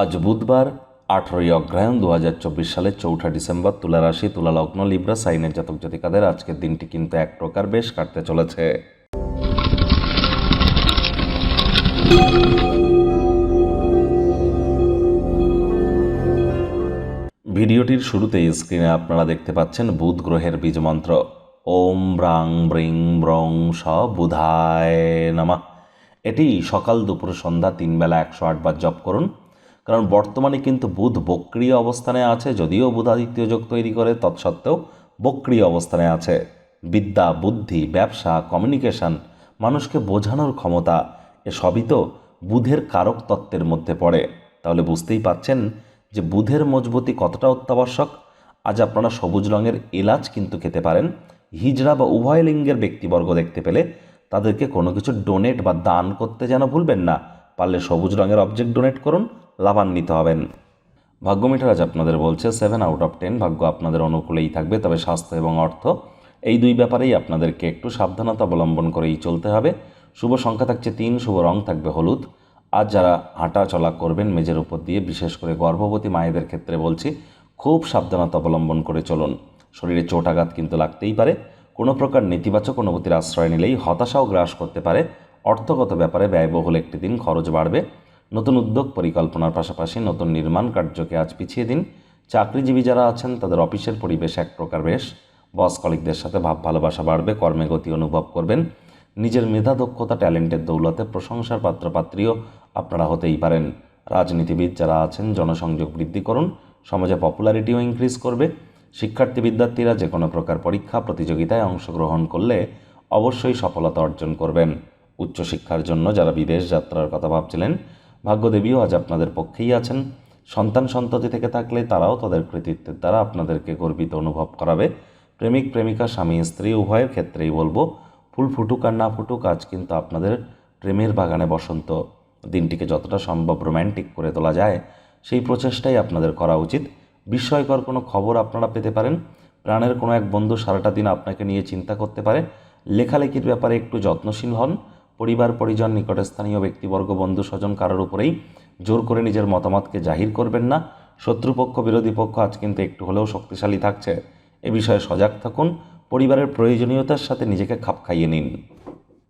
আজ বুধবার, আঠেরোই অগ্রহায়ণ দু হাজার চব্বিশ সালের চৌঠা ডিসেম্বর, তুলা রাশি, তুলা লগ্ন, লিব্রা, সাইনের জাতক জাতিকাদের আজকের দিনটি কিন্তু এক প্রকার বেশ কাটতে চলেছে। ভিডিওটির শুরুতেই স্ক্রিনে আপনারা দেখতে পাচ্ছেন বুধ গ্রহের বীজমন্ত্র ওম ব্রাং ব্রিং ব্রং স বুধায় নামা। এটি সকাল দুপুর সন্ধ্যা তিন বেলা একশো আটবার জপ করুন। কারণ বর্তমানে কিন্তু বুধ বক্রিয় অবস্থানে আছে, যদিও বুধাদিত্য যোগ তৈরি করে, তৎসত্ত্বেও বক্রিয় অবস্থানে আছে। বিদ্যা, বুদ্ধি, ব্যবসা কমিউনিকেশন মানুষকে বোঝানোর ক্ষমতা, এসবই তো বুধের কারক তত্ত্বের মধ্যে পড়ে। তাহলে বুঝতেই পাচ্ছেন যে বুধের মজবুতি কতটা অত্যাবশ্যক? আজ আপনারা সবুজ রঙের এলাচ কিন্তু খেতে পারেন। হিজড়া বা উভয় লিঙ্গের ব্যক্তিবর্গ দেখতে পেলে তাদেরকে কোনো কিছু ডোনেট বা দান করতে যেন ভুলবেন না। পারলে সবুজ রঙের অবজেক্ট ডোনেট করুন। লাভান্বিত হবেন। ভাগ্য মিটার আজ আপনাদের বলছে সেভেন আউট অফ টেন ভাগ্য আপনাদের অনুকূলেই থাকবে। তবে স্বাস্থ্য এবং অর্থ, এই দুই ব্যাপারেই আপনাদেরকে একটু সাবধানতা অবলম্বন করেই চলতে হবে। শুভ সংখ্যা থাকছে তিন, শুভ রং থাকবে হলুদ। আজ যারা হাঁটা চলা করবেন মেজের উপর দিয়ে, বিশেষ করে গর্ভবতী মায়েদের ক্ষেত্রে বলছি, খুব সাবধানতা অবলম্বন করে চলুন। শরীরে চোটাঘাত কিন্তু লাগতেই পারে। কোনো প্রকার নেতিবাচক অনুভূতির আশ্রয় নিলেই হতাশাও গ্রাস করতে পারে। অর্থগত ব্যাপারে ব্যয়বহুল একটি দিন খরচ বাড়বে। নতুন উদ্যোগ পরিকল্পনার পাশাপাশি নতুন নির্মাণ কার্যকে আজ পিছিয়ে দিন। চাকরিজীবী যারা আছেন, তাদের অফিসের পরিবেশ এক প্রকার বেশ। বস কলিকদের সাথে ভাব ভালোবাসা বাড়বে, কর্মে গতি অনুভব করবেন। নিজের মেধা, দক্ষতা, ট্যালেন্টের দৌলতে প্রশংসার পাত্রপাত্রীও আপনারা হতেই পারেন। রাজনীতিবিদ যারা আছেন, জনসংযোগ বৃদ্ধি করুন, সমাজে পপুলারিটিও ইনক্রিজ করবে। শিক্ষার্থী, বিদ্যার্থীরা যে কোনো প্রকার পরীক্ষা, প্রতিযোগিতায় অংশগ্রহণ করলে অবশ্যই সফলতা অর্জন করবেন। উচ্চশিক্ষার জন্য যারা বিদেশ যাত্রার কথা ভাবছিলেন ভাগ্যদেবীও আজ আপনাদের পক্ষেই আছেন। সন্তান সন্ততি থেকে থাকলে তারাও তাদের কৃতিত্বের দ্বারা আপনাদেরকে গর্বিত অনুভব করাবে। প্রেমিক, প্রেমিকা, স্বামী, স্ত্রী, উভয়ের ক্ষেত্রেই বলব, ফুল ফুটুক আর না ফুটুক, আজ কিন্তু আপনাদের প্রেমের বাগানে বসন্ত দিনটিকে যতটা সম্ভব রোম্যান্টিক করে তোলা যায়, সেই প্রচেষ্টাই আপনাদের করা উচিত। বিস্ময়কর কোনো খবর আপনারা পেতে পারেন। প্রাণের কোনো এক বন্ধু সারাটা দিন আপনাকে নিয়ে চিন্তা করতে পারে। লেখালেখির ব্যাপারে একটু যত্নশীল হন। পরিবার, পরিজন, নিকটস্থানীয় ব্যক্তিবর্গ, বন্ধু, স্বজন কারোর উপরেই জোর করে নিজের মতামতকে জাহির করবেন না। শত্রুপক্ষ, বিরোধী পক্ষ আজ কিন্তু একটু হলেও শক্তিশালী থাকছে। এ বিষয়ে সজাগ থাকুন, পরিবারের প্রয়োজনীয়তার সাথে নিজেকে খাপ খাইয়ে নিন।